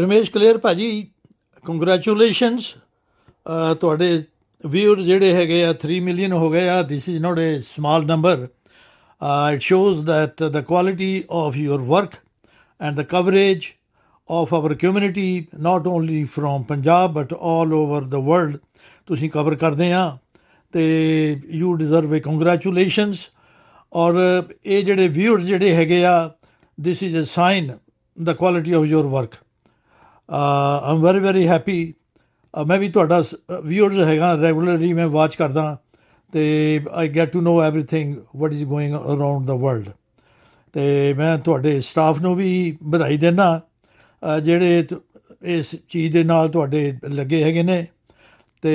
ਰਮੇਸ਼ ਕਲੇਰ ਭਾਜੀ ਕੰਗ੍ਰੈਚੁਲੇਸ਼ਨਸ ਤੁਹਾਡੇ ਵੀਅਰ ਜਿਹੜੇ ਹੈਗੇ ਆ 3 ਮਿਲੀਅਨ ਹੋ ਗਏ ਆ this is not a small number it shows that the quality of your work and the coverage of our community not only from Punjab but all over the world ਤੁਸੀਂ cover ਕਰਦੇ ਆ ਤੇ ਯੂ ਡਿਜ਼ਰਵ ਅ ਕੰਗ੍ਰੈਚੁਲੇਸ਼ਨਸ ਔਰ ਇਹ ਜਿਹੜੇ wear ਜਿਹੜੇ ਹੈਗੇ ਆ this is a sign the quality of your work am very very happy ਮੈਂ ਵੀ ਤੁਹਾਡਾ ਵਿਊਅਰ ਹੈਗਾ ਰੈਗੂਲਰਲੀ ਮੈਂ ਵਾਚ ਕਰਦਾ ਤੇ I get to know everything what is going around the world ਤੇ ਮੈਂ ਤੁਹਾਡੇ ਸਟਾਫ ਨੂੰ ਵੀ ਵਧਾਈ ਦੇਣਾ ਜਿਹੜੇ ਇਸ ਚੀਜ਼ ਦੇ ਨਾਲ ਤੁਹਾਡੇ ਲੱਗੇ ਹੈਗੇ ਨੇ ਤੇ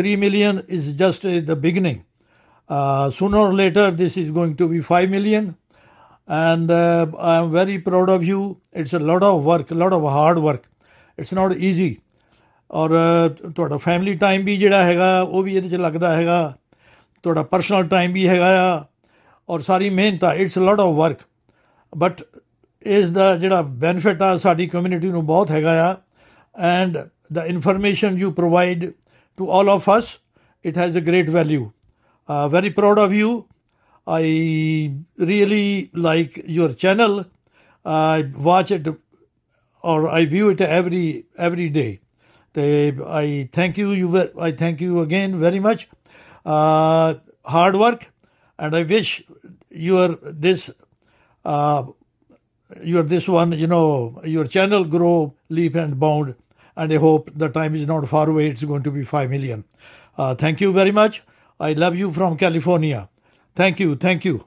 3 million is just the beginning sooner or later this is going to be 5 million and uh, i am very proud of you it's a lot of work a lot of hard work it's not easy ਔਰ ਤੁਹਾਡਾ family time ਵੀ ਜਿਹੜਾ ਹੈਗਾ ਉਹ ਵੀ ਇਹਦੇ ਚ ਲੱਗਦਾ ਹੈਗਾ ਤੁਹਾਡਾ ਪਰਸਨਲ ਟਾਈਮ ਵੀ ਹੈਗਾ ਆ ਔਰ ਸਾਰੀ ਮਿਹਨਤ ਆ it's a lot of work but ਇਸ ਦਾ ਜਿਹੜਾ ਬੈਨੀਫਿਟ ਆ ਸਾਡੀ ਕਮਿਊਨਿਟੀ ਨੂੰ ਬਹੁਤ ਹੈਗਾ ਆ and the information you provide to all of us it has a great value very proud of you I really like your channel ਆ watch it or I view it every every day. They, I thank you. You, I thank you again very much. Uh, hard work, and I wish your this uh, your this one you know your channel grow, leap and bound, and I hope the time is not far away. It's going to be five million. Uh, thank you very much. I love you from California. Thank you. Thank you.